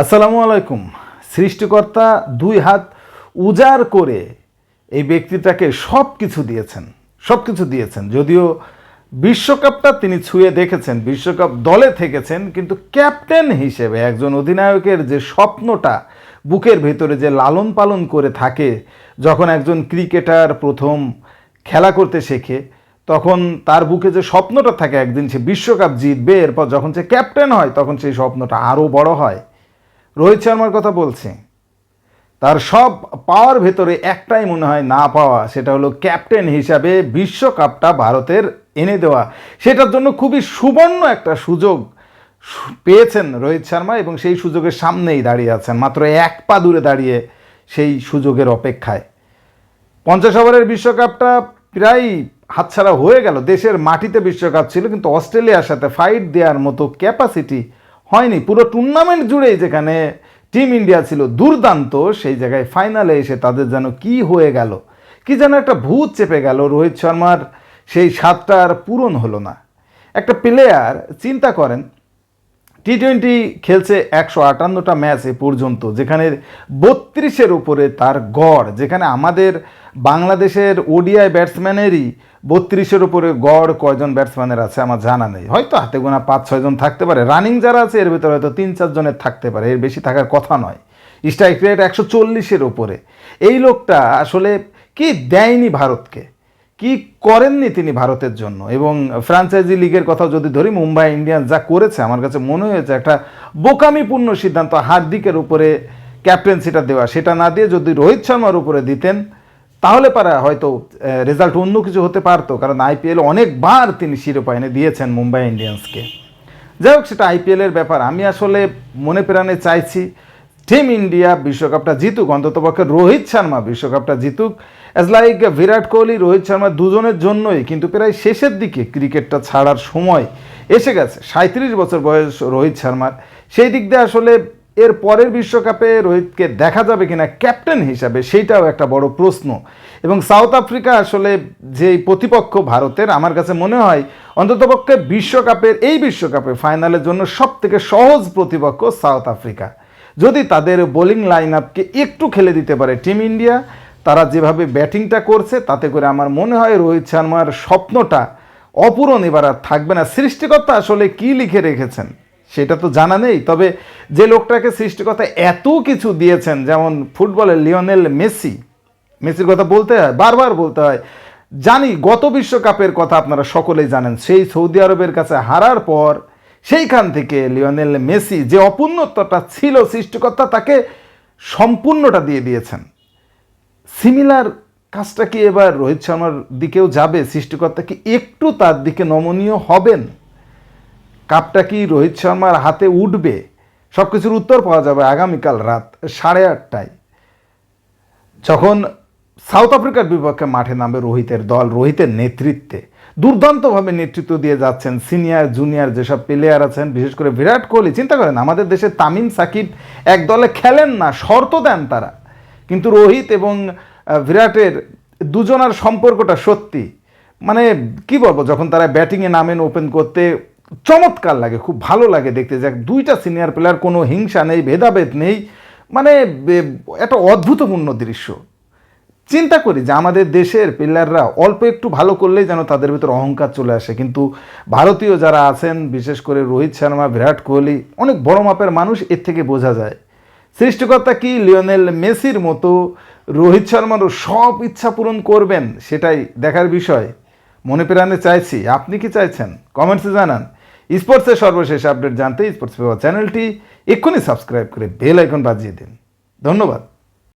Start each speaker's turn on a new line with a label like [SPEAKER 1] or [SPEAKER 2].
[SPEAKER 1] আসসালামু আলাইকুম। সৃষ্টিকর্তা দুই হাত উজাড় করে এই ব্যক্তিটাকে সব কিছু দিয়েছেন সব কিছু দিয়েছেন। যদিও বিশ্বকাপটা তিনি ছুঁয়ে দেখেছেন, বিশ্বকাপ দলে থেকেছেন, কিন্তু ক্যাপ্টেন হিসেবে একজন অধিনায়কের যে স্বপ্নটা বুকের ভেতরে যে লালন পালন করে থাকে, যখন একজন ক্রিকেটার প্রথম খেলা করতে শেখে, তখন তার বুকে যে স্বপ্নটা থাকে, একদিন সে বিশ্বকাপ জিতবে, এরপর যখন সে ক্যাপ্টেন হয়, তখন সেই স্বপ্নটা আরও বড় হয়। রোহিত শর্মার কথা বলছি। তার সব পাওয়ার ভেতরে একটাই মনে হয় না পাওয়া, সেটা হলো ক্যাপ্টেন হিসাবে বিশ্বকাপটা ভারতের এনে দেওয়া। সেটার জন্য খুবই সুবর্ণ একটা সুযোগ পেয়েছেন রোহিত শর্মা এবং সেই সুযোগের সামনেই দাঁড়িয়ে আছেন। মাত্র এক পা দূরে দাঁড়িয়ে সেই সুযোগের অপেক্ষায়। পঞ্চাশ ওভারের বিশ্বকাপটা প্রায় হাতছাড়া হয়ে গেল। দেশের মাটিতে বিশ্বকাপ ছিল, কিন্তু অস্ট্রেলিয়ার সাথে ফাইট দেওয়ার মতো ক্যাপাসিটি হয়নি। পুরো টুর্নামেন্ট জুড়েই যেখানে টিম ইন্ডিয়া ছিল দুর্দান্ত, সেই জায়গায় ফাইনালে এসে তাদের যেন কি হয়ে গেল, কি যেন একটা ভূত চেপে গেল রোহিত শর্মার সেই সাতটা আর পূরণ হলো না। একটা প্লেয়ার চিন্তা করেন টি টোয়েন্টি খেলছে একশো আটান্নটা ম্যাচ এ পর্যন্ত, যেখানে বত্রিশের উপরে তার গড়, যেখানে আমাদের বাংলাদেশের ওডিআই ব্যাটসম্যানেরই বত্রিশের উপরে গড় কয়জন ব্যাটসম্যানের আছে আমার জানা নেই। হয়তো হাতে গোনা পাঁচ ছয়জন থাকতে পারে। রানিং যারা আছে, এর ভিতরে হয়তো তিন চারজনের থাকতে পারে, এর বেশি থাকার কথা নয়। স্ট্রাইক রেট একশো চল্লিশের উপরে। এই লোকটা আসলে কি দেয়নি ভারতকে? কি করেননি তিনি ভারতের জন্য? এবং ফ্র্যাঞ্চাইজি লিগের কথা যদি ধরি, মুম্বাই ইন্ডিয়ান্স যা করেছে, আমার কাছে মনে হয়েছে একটা বোকামিপূর্ণ সিদ্ধান্ত হার্দিকের উপরে ক্যাপ্টেন্সিটা দেওয়া। সেটা না দিয়ে যদি রোহিত শর্মার উপরে দিতেন, তাহলে পারা হয়তো রেজাল্ট অন্য কিছু হতে পারতো, কারণ আইপিএল অনেকবার তিনি শিরোপা এনে দিয়েছেন মুম্বাই ইন্ডিয়ান্সকে। যাই হোক, সেটা আইপিএলের ব্যাপার। আমি আসলে মনে প্রাণে চাইছি টিম ইন্ডিয়া বিশ্বকাপটা জিতুক অন্ততপক্ষে রোহিত শর্মা বিশ্বকাপটা জিতুক। অ্যাজ লাইক বিরাট কোহলি, রোহিত শর্মা দুজনের জন্যই, কিন্তু প্রায় শেষের দিকে ক্রিকেটটা ছাড়ার সময় এসে গেছে। সাঁত্রিশ বছর বয়স রোহিত শর্মার। সেই দিক দিয়ে আসলে এর পরের বিশ্বকাপে রোহিতকে দেখা যাবে কিনা ক্যাপ্টেন হিসাবে, সেইটাও একটা বড় প্রশ্ন। এবং সাউথ আফ্রিকা আসলে যে প্রতিপক্ষ ভারতের, আমার কাছে মনে হয় অন্ততপক্ষে বিশ্বকাপের, এই বিশ্বকাপে ফাইনালের জন্য সব থেকে সহজ প্রতিপক্ষ সাউথ আফ্রিকা। যদি তাদের বোলিং লাইন আপকে একটু খেলে দিতে পারে টিম ইন্ডিয়া তারা যেভাবে ব্যাটিংটা করছে, তাতে করে আমার মনে হয় রোহিত শর্মার স্বপ্নটা অপূরণ এবার আর থাকবে না। সৃষ্টিকর্তা আসলে কি লিখে রেখেছেন সেটা তো জানা নেই, তবে যে লোকটাকে সৃষ্টিকর্তা এত কিছু দিয়েছেন, যেমন ফুটবলের লিওনেল মেসি, মেসির কথা বলতে হয়, বারবার বলতে হয়, জানি গত বিশ্বকাপের কথা আপনারা সকলেই জানেন, সেই সৌদি আরবের কাছে হারার পর সেইখান থেকে লিওনেল মেসি যে অপূর্ণত্বটা ছিল সৃষ্টিকর্তা, তাকে সম্পূর্ণটা দিয়ে দিয়েছেন। সিমিলার কাজটা কি এবার রোহিত শর্মার দিকেও যাবে? সৃষ্টিকর্তা কি একটু তার দিকে নমনীয় হবেন? কাপটা কি রোহিত শর্মার হাতে উঠবে? সব কিছুর উত্তর পাওয়া যাবে আগামীকাল রাত সাড়ে আটটায়। যখন সাউথ আফ্রিকার বিপক্ষে মাঠে নামবে রোহিতের দল। রোহিতের নেতৃত্বে দুর্দান্তভাবে নেতৃত্ব দিয়ে যাচ্ছেন সিনিয়র, জুনিয়র যেসব প্লেয়ার আছেন, বিশেষ করে বিরাট কোহলি। চিন্তা করেন, আমাদের দেশে তামিম, সাকিব এক দলে খেলেন না, শর্ত দেন তারা। কিন্তু রোহিত এবং বিরাটের দুজনার সম্পর্কটা সত্যি। মানে কি বলব, যখন তারা ব্যাটিংয়ে নামেন ওপেন করতে, চমৎকার লাগে, খুব ভালো লাগে দেখতে যে দুইটা সিনিয়র প্লেয়ার কোনো হিংসা নেই, ভেদাভেদ নেই। মানে একটা অদ্ভুতপূর্ণ দৃশ্য। চিন্তা করি যে আমাদের দেশের প্লেয়াররা অল্প একটু ভালো করলেই যেন তাদের ভিতর অহংকার চলে আসে। কিন্তু ভারতীয় যারা আছেন, বিশেষ করে রোহিত শর্মা, বিরাট কোহলি, অনেক বড় মাপের মানুষ এর থেকে বোঝা যায়। সৃষ্টিকর্তা কি লিওনেল মেসির মতো রোহিত শর্মারও সব ইচ্ছা পূরণ করবেন সেটাই দেখার বিষয়। মনে প্রাণে চাইছি। আপনি কি চাইছেন? কমেন্টসে জানান। স্পোর্টসের সর্বশেষ আপডেট জানতে স্পোর্টস পেপার চ্যানেলটি এক্ষুনি সাবস্ক্রাইব করে বেল আইকন বাজিয়ে দিন। ধন্যবাদ।